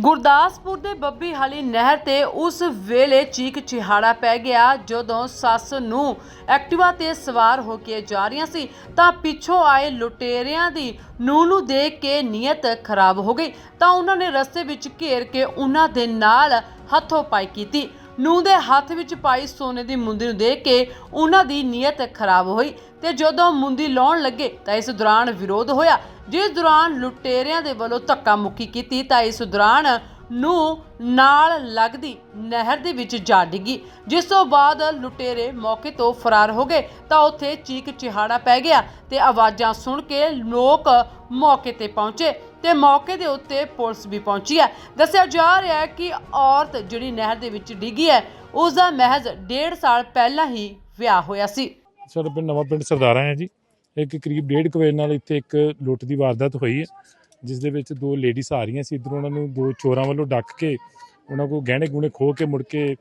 ਗੁਰਦਾਸਪੁਰ ਦੇ ਬੱਬੀ ਹਾਲੀ ਨਹਿਰ ਤੇ ਉਸ ਵੇਲੇ ਚੀਕ ਚਿਹਾੜਾ ਪੈ ਗਿਆ। ਜਦੋਂ ਸੱਸ ਨੂੰ ਐਕਟਿਵਾ ਤੇ ਸਵਾਰ ਹੋ ਕੇ ਜਾ ਰਹੀਆਂ ਸੀ, ਤਾਂ ਪਿੱਛੋਂ ਆਏ ਲੁਟੇਰਿਆਂ ਦੀ ਨੂੰ ਨੂੰ ਦੇਖ ਕੇ ਨੀਅਤ ਖਰਾਬ ਹੋ ਗਈ। ਤਾਂ ਉਹਨਾਂ ਨੇ ਰਸਤੇ ਵਿੱਚ ਘੇਰ ਕੇ ਉਹਨਾਂ ਦੇ ਨਾਲ ਹੱਥੋਂ ਪਾਈ ਕੀਤੀ। ਨੂੰ ਦੇ ਹੱਥ ਵਿੱਚ ਪਾਈ ਸੋਨੇ ਦੀ ਮੁੰਦੀ ਨੂੰ ਦੇਖ ਕੇ ਉਹਨਾਂ ਦੀ ਨੀਅਤ ਖਰਾਬ ਹੋਈ ਤੇ ਜਦੋਂ ਮੁੰਦੀ ਲਾਉਣ ਲੱਗੇ ਤਾਂ ਇਸ ਦੌਰਾਨ ਵਿਰੋਧ ਹੋਇਆ। ਜਿਸ ਦੌਰਾਨ ਲੁਟੇਰਿਆਂ ਦੇ ਵੱਲੋਂ ਧੱਕਾ ਮੁੱਕੀ ਕੀਤੀ ਤਾਂ ਇਸ ਦੌਰਾਨ ਨੂੰ ਨਾਲ ਲੱਗਦੀ ਨਹਿਰ ਦੇ ਵਿੱਚ ਜਾ ਡਿੱਗੀ। ਜਿਸ ਤੋਂ ਬਾਅਦ ਲੁਟੇਰੇ ਮੌਕੇ ਤੋਂ ਫਰਾਰ ਹੋ ਗਏ ਤਾਂ ਉੱਥੇ ਚੀਕ ਚਿਹਾੜਾ ਪੈ ਗਿਆ ਤੇ ਆਵਾਜ਼ਾਂ ਸੁਣ ਕੇ ਲੋਕ ਮੌਕੇ ਤੇ ਪਹੁੰਚੇ ਤੇ ਮੌਕੇ ਦੇ ਉੱਤੇ ਪੁਲਿਸ ਵੀ ਪਹੁੰਚੀ ਹੈ। ਦੱਸਿਆ ਜਾ ਰਿਹਾ ਹੈ ਕਿ ਔਰਤ ਜਿਹੜੀ ਨਹਿਰ ਦੇ ਵਿੱਚ ਡਿੱਗੀ ਹੈ, ਉਸ ਦਾ ਮਹਿਜ਼ 1.5 ਸਾਲ ਪਹਿਲਾਂ ਹੀ ਵਿਆਹ ਹੋਇਆ ਸੀ। ਸਾਡਾ ਪਿੰਡ ਨਵਾਂ ਪਿੰਡ ਸਰਦਾਰਾ ਹੈ ਜੀ। ਇੱਕ ਕਰੀਬ ਡੇਢ ਕੁ ਵਜੇ ਨਾਲ ਇੱਥੇ ਇੱਕ ਲੁੱਟ ਦੀ ਵਾਰਦਾਤ ਹੋਈ ਹੈ। ਜਿਸ ਦੇ ਵਿੱਚ ਦੋ ਲੇਡੀਜ਼ ਆ ਰਹੀਆਂ ਸੀ ਇੱਧਰੋਂ ਉਹਨਾਂ ਨੂੰ ਦੋ ਚੋਰਾਂ ਵੱਲੋਂ ਡੱਕ ਕੇ ਉਹਨਾਂ ਕੋਲ ਗਹਿਣੇ ਗੁਣੇ ਖੋਹ ਕੇ ਮੁੜ ਕੇ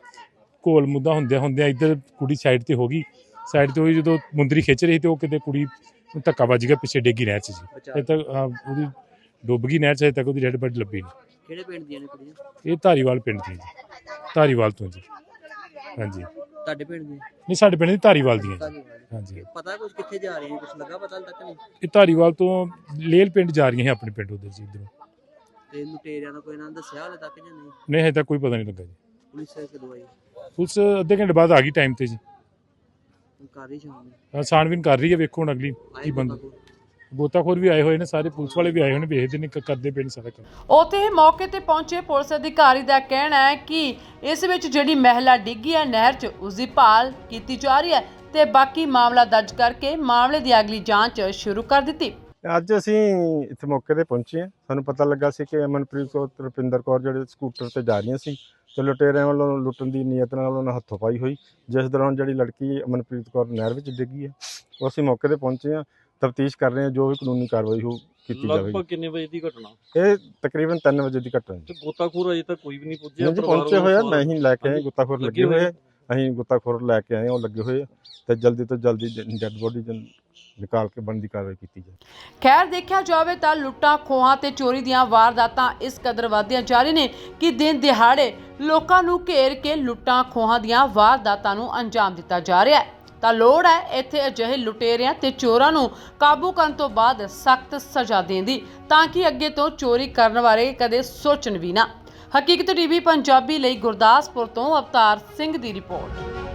ਘੋਲ ਮੁੱਦਾ ਹੁੰਦਿਆਂ ਹੁੰਦਿਆਂ ਇੱਧਰ ਕੁੜੀ ਸਾਈਡ ਤੇ ਹੋ ਗਈ। ਸਾਈਡ ਤੇ ਹੋਈ ਜਦੋਂ ਮੁੰਦਰੀ ਖਿੱਚ ਰਹੀ ਤੇ ਉਹ ਕਿਤੇ ਕੁੜੀ ਨੂੰ ਧੱਕਾ ਵੱਜ ਗਿਆ ਪਿੱਛੇ ਡੇਗੀ ਨਹਿਰ 'ਚ ਜੀ ਇਹ ਤੱਕ ਉਹਦੀ ਡੁੱਬ ਗਈ ਨਹਿਰ 'ਚ ਹਜੇ ਤੱਕ ਉਹਦੀ ਡੈਡ ਬੋਡੀ ਲੱਭੀ ਨਹੀਂ। ਕਿਹੜੇ ਪਿੰਡ ਦੀਆਂ ਨੇ ਕੁੜੀਆਂ? ਇਹ ਧਾਰੀਵਾਲ ਪਿੰਡ ਦੀ ਜੀ। ਧਾਰੀਵਾਲ ਤੋਂ ਜੀ। ਹਾਂਜੀ। ਤੁਹਾਡੇ ਪਿੰਡ ਦੀਆਂ ਨਹੀਂ ਸਾਡੇ ਪਿੰਡ ਦੀ ਧਾਰੀਵਾਲ ਦੀਆਂ ਜੀ। ਹਾਂਜੀ। ਪਤਾ ਕੁਝ ਕਿੱਥੇ ਜਾ ਰਹੀਆਂ ਕੁਝ ਲੱਗਾ ਪਤਾ ਤੱਕ ਨਹੀਂ? ਇਹ ਧਾਰੀਵਾਲ ਤੋਂ ਲੇਲ ਪਿੰਡ ਜਾ ਰਹੀਆਂ ਹੈ ਆਪਣੇ ਪਿੰਡ ਉਧਰ ਜੀ ਇੱਧਰੋਂ। ਤੇ ਲੁਟੇਰਿਆਂ ਦਾ ਕੋਈ ਨਾਂ ਦੱਸਿਆ ਹਲੇ ਤੱਕ ਜਾਂ ਨਹੀਂ? ਨਹੀਂ ਹਜੇ ਤੱਕ ਕੋਈ ਪਤਾ ਨਹੀਂ ਲੱਗਾ ਜੀ। ਪੁਲਿਸ ਕਦੋਂ ਆਈ? ਪੁਲਿਸ ਅੱਧੇ ਘੰਟੇ ਬਾਅਦ ਆ ਗਈ ਟਾਈਮ ਤੇ ਜੀ। ਕਰ ਰਹੀ ਸ਼ਾਮ ਨੂੰ? ਛਾਣਬੀਨ ਕਰ ਰਹੀ ਹੈ ਵੇਖੋ ਹੁਣ ਅਗਲੀ ਆਏ ਕੀ ਬੰਦ? ਗੋਤਾਖੋਰ ਵੀ ਆਏ ਹੋਏ ਨੇ ਸਾਰੇ ਪੁਲਿਸ ਵਾਲੇ ਵੀ ਆਏ ਹੋਏ ਨੇ ਵੇਖਦੇ ਨੇ ਕ- ਕਰਦੇ ਪਏ ਨੇ ਸਾਰਾ ਕੰਮ। ਉੱਥੇ ਹੀ ਮੌਕੇ ਤੇ ਪਹੁੰਚੇ ਪੁਲਿਸ ਅਧਿਕਾਰੀ ਦਾ ਕਹਿਣਾ ਹੈ ਕਿ ਇਸ ਵਿੱਚ ਜਿਹੜੀ ਮਹਿਲਾ ਡਿੱਗੀ ਹੈ ਨਹਿਰ 'ਚ ਉਸ ਦੀ ਭਾਲ ਕੀਤੀ ਜਾ ਰਹੀ ਹੈ ਤੇ ਬਾਕੀ ਮਾਮਲਾ ਦਰਜ ਕਰਕੇ ਮਾਮਲੇ ਦੀ ਅਗਲੀ ਜਾਂਚ ਸ਼ੁਰੂ ਕਰ ਦਿੱਤੀ। ਅੱਜ ਅਸੀਂ ਇੱਥੇ ਮੌਕੇ ਤੇ ਪਹੁੰਚੇ ਹਾਂ। ਸਾਨੂੰ ਪਤਾ ਲੱਗਾ ਸੀ ਕਿ ਅਮਨਪ੍ਰੀਤ ਕੌਰ ਤੇ ਰੁਪਿੰਦਰ ਕੌਰ ਜਿਹੜੇ ਸਕੂਟਰ ਤੇ ਜਾ ਰਹੀਆਂ ਸੀ ਤੇ ਲੁਟੇਰਿਆਂ ਵੱਲੋਂ ਲੁੱਟਣ ਦੀ ਨੀਅਤ ਨਾਲ ਉਹਨਾਂ ਹੱਥੋਂ ਪਾਈ ਹੋਈ। ਜਿਸ ਦੌਰਾਨ ਜਿਹੜੀ ਲੜਕੀ ਅਮਨਪ੍ਰੀਤ ਕੌਰ ਨਹਿਰ ਵਿੱਚ ਡਿੱਗੀ ਹੈ ਉਹ ਅਸੀਂ ਮੌਕੇ ਤੇ ਪਹੁੰਚੇ ਹਾਂ। ਤਫਤੀਸ਼ ਕਰ ਰਹੇ ਹਾਂ ਜੋ ਵੀ ਕਾਨੂੰਨੀ ਕਾਰਵਾਈ ਹੋ ਕੀਤੀ ਜਾਵੇਗੀ। ਲਗਭਗ ਕਿੰਨੇ ਵਜੇ ਦੀ ਘਟਨਾ? ਇਹ ਤਕਰੀਬਨ 3 ਵਜੇ ਦੀ ਘਟਨਾ ਹੈ ਤੇ ਗੋਤਾਖੋਰ ਅਜੇ ਤੱਕ ਕੋਈ ਵੀ ਨਹੀਂ ਪੁੱਜਿਆ ਨਹੀਂ ਜੀ ਪਹੁੰਚੇ ਹੋਏ ਆ ਮੈਂ ਹੀ ਲੈ ਕੇ ਆਏ ਗੁੱਤਾਖੋਰ ਲੱਗੇ ਹੋਏ ਹੋਏ ਆ। ਅਸੀਂ ਗੁੱਤਾਖੋਰ ਲੈ ਕੇ ਆਏ ਹਾਂ, ਉਹ ਲੱਗੇ ਹੋਏ ਆ। ਤੇ ਜਲਦੀ ਤੋਂ ਜਲਦੀ ਡੈੱਡ ਬੋਡੀ ਨਿਕਾਲ ਕੇ ਬਣਦੀ ਕਾਰਵਾਈ ਕੀਤੀ ਜਾਵੇ ਖੈਰ ਦੇਖਿਆ ਜਾਵੇ ਤਾਂ ਲੁੱਟਾਂ ਖੋਹਾਂ ਤੇ ਚੋਰੀ ਦੀਆਂ ਵਾਰਦਾਤਾਂ ਇਸ ਕਦਰ ਵਧਦੀਆਂ ਜਾ ਰਹੀਆਂ ਨੇ ਕਿ ਦਿਨ ਦਿਹਾੜੇ ਲੋਕਾਂ ਨੂੰ ਘੇਰ ਕੇ ਲੁੱਟਾਂ ਖੋਹਾਂ ਦੀਆਂ ਵਾਰਦਾਤਾਂ ਨੂੰ ਅੰਜਾਮ ਦਿੱਤਾ ਜਾ ਰਿਹਾ ਹੈ। ਤਾਂ ਲੋੜ ਹੈ ਇੱਥੇ ਅਜਿਹੇ ਲੁਟੇਰਿਆਂ ਤੇ ਚੋਰਾਂ ਨੂੰ ਕਾਬੂ ਕਰਨ ਤੋਂ ਬਾਅਦ ਸਖਤ ਸਜ਼ਾ ਦੇਣ ਦੀ, ਤਾਂ ਕਿ ਅੱਗੇ ਤੋਂ ਚੋਰੀ ਕਰਨ ਬਾਰੇ ਕਦੇ ਸੋਚਣ ਵੀ ਨਾ। ਹਕੀਕਤ ਟੀਵੀ ਪੰਜਾਬੀ ਲਈ ਗੁਰਦਾਸਪੁਰ ਤੋਂ ਅਵਤਾਰ ਸਿੰਘ ਦੀ ਰਿਪੋਰਟ।